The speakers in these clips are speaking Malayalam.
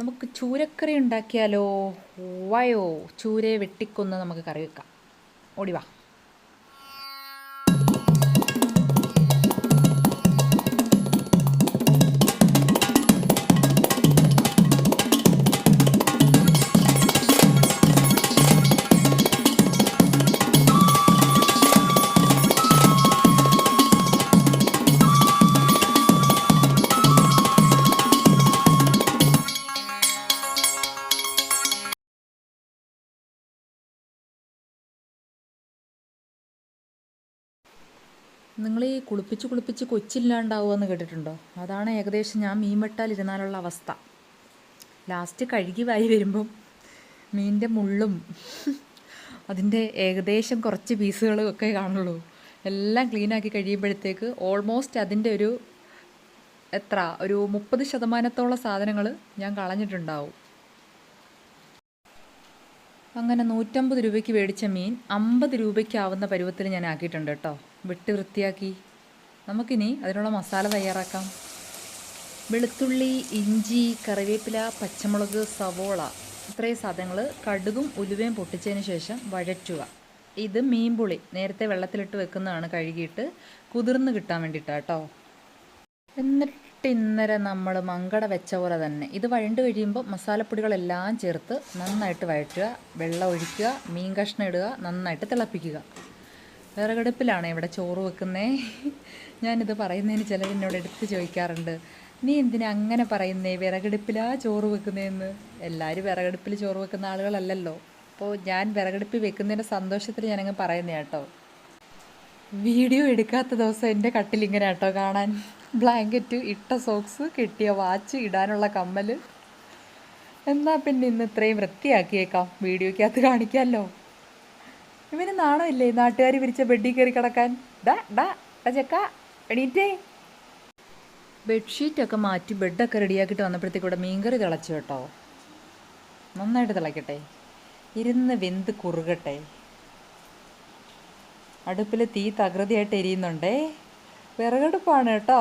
നമുക്ക് ചൂരക്കറി ഉണ്ടാക്കിയാലോ? വയോ? ചൂരയെ വെട്ടിക്കൊന്ന് നമുക്ക് കറി വെക്കാം. ഓടി വാ. നിങ്ങൾ ഈ കുളിപ്പിച്ച് കുളിപ്പിച്ച് കൊച്ചില്ലാണ്ടാവുമെന്ന് കേട്ടിട്ടുണ്ടോ? അതാണ് ഏകദേശം ഞാൻ മീൻ വെട്ടാലിരുന്നാലുള്ള അവസ്ഥ. ലാസ്റ്റ് കഴുകി വായി വരുമ്പം മീനിന്റെ മുള്ളും അതിന്റെ ഏകദേശം കുറച്ച് പീസുകളും ഒക്കെ കാണുള്ളൂ. എല്ലാം ക്ലീനാക്കി കഴിയുമ്പോഴത്തേക്ക് ഓൾമോസ്റ്റ് അതിന്റെ ഒരു എത്ര ഒരു മുപ്പത് ശതമാനത്തോളം സാധനങ്ങൾ ഞാൻ കളഞ്ഞിട്ടുണ്ടാവും. അങ്ങനെ നൂറ്റമ്പത് രൂപയ്ക്ക് മേടിച്ച മീൻ അമ്പത് രൂപയ്ക്കാവുന്ന പരുവത്തിൽ ഞാൻ ആക്കിയിട്ടുണ്ട് കേട്ടോ. വെട്ടി വൃത്തിയാക്കി. നമുക്കിനി അതിനുള്ള മസാല തയ്യാറാക്കാം. വെളുത്തുള്ളി ഇഞ്ചി കറിവേപ്പില പച്ചമുളക് സവോള ഇത്രയും സാധനങ്ങൾ കടുകും ഉലുവയും പൊട്ടിച്ചതിന് ശേഷം വഴറ്റുക. ഇത് മീൻപുളി നേരത്തെ വെള്ളത്തിലിട്ട് വെക്കുന്നതാണ് കഴുകിയിട്ട് കുതിർന്ന് കിട്ടാൻ വേണ്ടിയിട്ടാണ് കേട്ടോ എന്നിട്ട് ഇന്നലെ നമ്മൾ മങ്കട വെച്ച പോലെ തന്നെ. ഇത് വഴണ്ട് കഴിയുമ്പോൾ മസാലപ്പൊടികളെല്ലാം ചേർത്ത് നന്നായിട്ട് വഴറ്റുക. വെള്ളം ഒഴിക്കുക. മീൻ കഷ്ണം ഇടുക. നന്നായിട്ട് തിളപ്പിക്കുക. വിറകടുപ്പിലാണ് ഇവിടെ ചോറ് വെക്കുന്നേ. ഞാനിത് പറയുന്നതിന് ചിലർ എന്നോട് എടുത്ത് ചോദിക്കാറുണ്ട്. നീ എന്തിനാ അങ്ങനെ പറയുന്നേ? വിറകടുപ്പിലാ ചോറ് വെക്കുന്നതെന്ന് എല്ലാവരും വിറകടുപ്പിൽ ചോറ് വെക്കുന്ന ആളുകളല്ലല്ലോ. അപ്പോൾ ഞാൻ വിറകടുപ്പിൽ വെക്കുന്നതിന്റെ സന്തോഷത്തിൽ ഞാനങ്ങ് പറയുന്നേ കേട്ടോ. വീഡിയോ എടുക്കാത്ത ദിവസം എന്റെ കട്ടിലിങ്ങനെ കേട്ടോ കാണാൻ. ബ്ലാങ്കറ്റ് ഇട്ട സോക്സ് കെട്ടിയ വാച്ച് ഇടാനുള്ള കമ്മൽ എന്നാൽ പിന്നെ ഇന്ന് ഇത്രയും വൃത്തിയാക്കിയേക്കാം. വീഡിയോയ്ക്കകത്ത് കാണിക്കാമല്ലോ ഇവന് നാണമില്ലേ നാട്ടുകാർ വിരിച്ച ബെഡിൽ കയറി കിടക്കാൻ? ഡാ ഡാ എണീറ്റേ. ബെഡ്ഷീറ്റൊക്കെ മാറ്റി ബെഡൊക്കെ റെഡിയാക്കിയിട്ട് വന്നപ്പോഴത്തേക്കൂടെ മീൻകറി തിളച്ചു കേട്ടോ. നന്നായിട്ട് തിളയ്ക്കട്ടെ ഇരുന്ന് വെന്ത് കുറുകട്ടെ. അടുപ്പിൽ തീ തകൃതിയായിട്ട് എരിയുന്നുണ്ടേ. വിറകടുപ്പാണ് കേട്ടോ.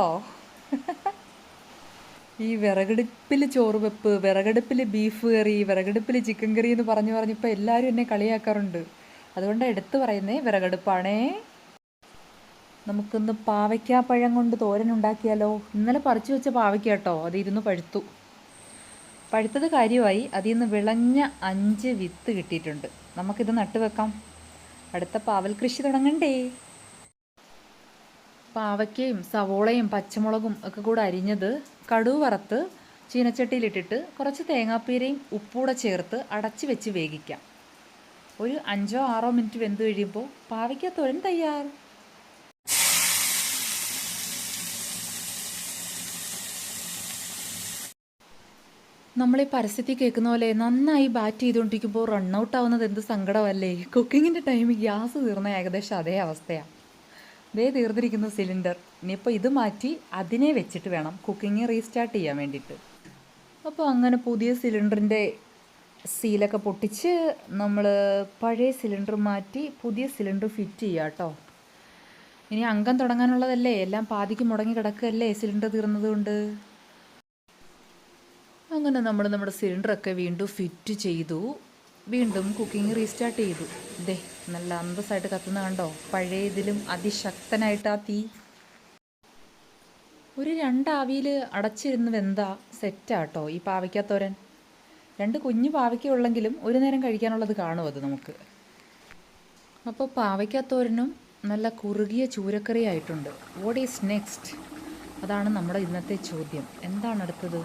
ഈ വിറകടുപ്പിൽ ചോറ് വെപ്പ് വിറകടുപ്പിൽ ബീഫ് കറി വിറകടുപ്പിൽ ചിക്കൻ കറി എന്ന് പറഞ്ഞു പറഞ്ഞപ്പോൾ എല്ലാവരും എന്നെ കളിയാക്കാറുണ്ട്. അതുകൊണ്ട് എടുത്തു പറയുന്നേ വിറകടുപ്പാണേ. നമുക്കിന്ന് പാവയ്ക്കാപ്പഴം കൊണ്ട് തോരൻ ഉണ്ടാക്കിയാലോ? ഇന്നലെ പറിച്ചു വെച്ച പാവയ്ക്ക കേട്ടോ അത് ഇരുന്ന് പഴുത്തു. പഴുത്തത് കാര്യമായി അതിൽ നിന്ന് വിളഞ്ഞ അഞ്ച് വിത്ത് കിട്ടിയിട്ടുണ്ട്. നമുക്കിത് നട്ടുവെക്കാം അടുത്ത പാവൽ കൃഷി തുടങ്ങണ്ടേ. പാവയ്ക്കയും സവോളയും പച്ചമുളകും ഒക്കെ കൂടെ അരിഞ്ഞത് കടുവ് വറുത്ത് ചീനച്ചട്ടിയിലിട്ടിട്ട് കുറച്ച് തേങ്ങാപ്പീരയും ഉപ്പൂടെ ചേർത്ത് അടച്ചു വെച്ച് വേവിക്കാം. ഒരു അഞ്ചോ ആറോ മിനിറ്റ് വെന്ത് കഴിയുമ്പോൾ പാവയ്ക്ക തോരൻ തയ്യാർ. നമ്മൾ ഈ പരസ്യത്തിൽ കേൾക്കുന്ന പോലെ നന്നായി ബാറ്റ് ചെയ്തുകൊണ്ടിരിക്കുമ്പോൾ റൺ ഔട്ട് ആവുന്നത് എന്ത് സങ്കടമല്ലേ? കുക്കിങ്ങിന്റെ ടൈം ഗ്യാസ് തീർന്ന ഏകദേശം അതേ അവസ്ഥയാണ് ദേ തീർന്നിരിക്കുന്ന സിലിണ്ടർ ഇനിയിപ്പോൾ ഇത് മാറ്റി അതിനെ വെച്ചിട്ട് വേണം കുക്കിംഗ് റീസ്റ്റാർട്ട് ചെയ്യാൻ വേണ്ടിയിട്ട്. അപ്പോൾ അങ്ങനെ പുതിയ സിലിണ്ടറിന്റെ സീലൊക്കെ പൊട്ടിച്ച് നമ്മൾ പഴയ സിലിണ്ടർ മാറ്റി പുതിയ സിലിണ്ടർ ഫിറ്റ് ചെയ്യുക കേട്ടോ. ഇനി അംഗം തുടങ്ങാനുള്ളതല്ലേ? എല്ലാം പാതിക്ക് മുടങ്ങി കിടക്കുകയല്ലേ സിലിണ്ടർ തീർന്നതുകൊണ്ട് അങ്ങനെ നമ്മൾ നമ്മുടെ സിലിണ്ടറൊക്കെ വീണ്ടും ഫിറ്റ് ചെയ്തു. വീണ്ടും കുക്കിംഗ് റീസ്റ്റാർട്ട് ചെയ്തു. ദേ നല്ല അന്തസ്സായിട്ട് കത്തുന്ന കണ്ടോ? പഴയ ഇതിലും അതിശക്തനായിട്ട് ആ തീ. ഒരു രണ്ടാവിയിൽ അടച്ചിരുന്ന് വെന്താ സെറ്റാട്ടോ ഈ പാവയ്ക്കാത്തോരൻ. രണ്ട് കുഞ്ഞു പാവയ്ക്ക ഉള്ളെങ്കിലും ഒരു നേരം കഴിക്കാനുള്ളത് കാണും അത് നമുക്ക്. അപ്പോൾ പാവയ്ക്കാത്തോരനും നല്ല കുറുകിയ ചൂരക്കറി ആയിട്ടുണ്ട് വാട്ട് ഈസ് നെക്സ്റ്റ് അതാണ് നമ്മുടെ ഇന്നത്തെ ചോദ്യം. എന്താണ് അടുത്തത്?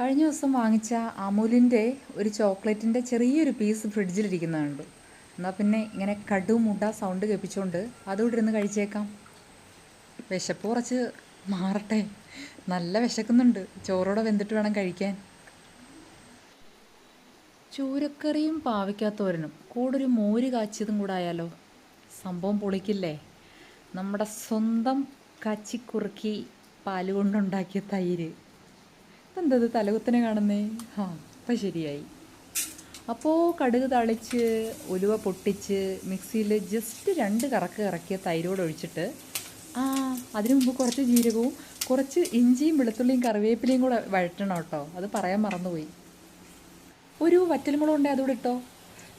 കഴിഞ്ഞ ദിവസം വാങ്ങിച്ച അമുലിന്റെ ഒരു ചോക്ലേറ്റിന്റെ ചെറിയൊരു പീസ് ഫ്രിഡ്ജിലിരിക്കുന്നുണ്ട്. എന്നാൽ പിന്നെ ഇങ്ങനെ കടുമുട സൗണ്ട് കേൾപ്പിച്ചുകൊണ്ട് അതുകൂടെ ഇരുന്ന് കഴിച്ചേക്കാം. വിശപ്പ് കുറച്ച് മാറട്ടെ. നല്ല വിശക്കുന്നുണ്ട്. ചോറോടെ വെന്തിട്ട് വേണം കഴിക്കാൻ. ചൂരക്കറിയും പാവയ്ക്കാത്തോരനും. കൂടെ ഒരു മോര് കാച്ചിയതും കൂടെ ആയാലോ? സംഭവം പൊളിക്കില്ലേ? നമ്മുടെ സ്വന്തം കാച്ചിക്കുറുക്കി പാൽ കൊണ്ടുണ്ടാക്കിയ തൈര്. എന്തത് തലകുത്തനെ കാണുന്നേ? ആ അപ്പം ശരിയായി. അപ്പോൾ കടുക് തളിച്ച് ഉലുവ പൊട്ടിച്ച് മിക്സിയിൽ ജസ്റ്റ് രണ്ട് കറക്ക് കറക്കിയ തൈരോട് ഒഴിച്ചിട്ട് ആ അതിനു മുമ്പ് കുറച്ച് ജീരകവും കുറച്ച് ഇഞ്ചിയും വെളുത്തുള്ളിയും കറിവേപ്പിലയും കൂടെ വഴറ്റണം കേട്ടോ. അത് പറയാൻ മറന്നുപോയി. ഒരു വറ്റൽമുളക് ഉണ്ടെങ്കിൽ അതുകൂടെ ഇട്ടോ?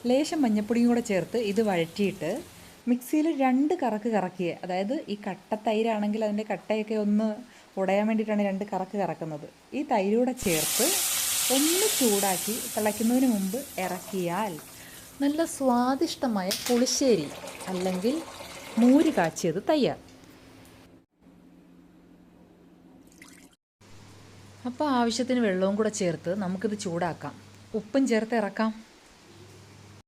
ലേശം മഞ്ഞപ്പൊടിയും കൂടെ ചേർത്ത് ഇത് വഴറ്റിയിട്ട് മിക്സിയിൽ രണ്ട് കറക്ക് കറക്കിയേ. അതായത് ഈ കട്ട തൈരാണെങ്കിൽ അതിന്റെ കട്ടയൊക്കെ ഒന്ന് ഉടയാൻ വേണ്ടിയിട്ടാണ് രണ്ട് കറക്ക് കറക്കുന്നത്. ഈ തൈരൂടെ ചേർത്ത് ഒന്ന് ചൂടാക്കി തിളയ്ക്കുന്നതിന് മുമ്പ് ഇറക്കിയാൽ നല്ല സ്വാദിഷ്ടമായ പുളിശ്ശേരി അല്ലെങ്കിൽ മൂര് കാച്ചിയത് തയ്യാർ. അപ്പോൾ ആവശ്യത്തിന് വെള്ളവും കൂടെ ചേർത്ത് നമുക്കിത് ചൂടാക്കാം. ഉപ്പും ചേർത്ത് ഇറക്കാം.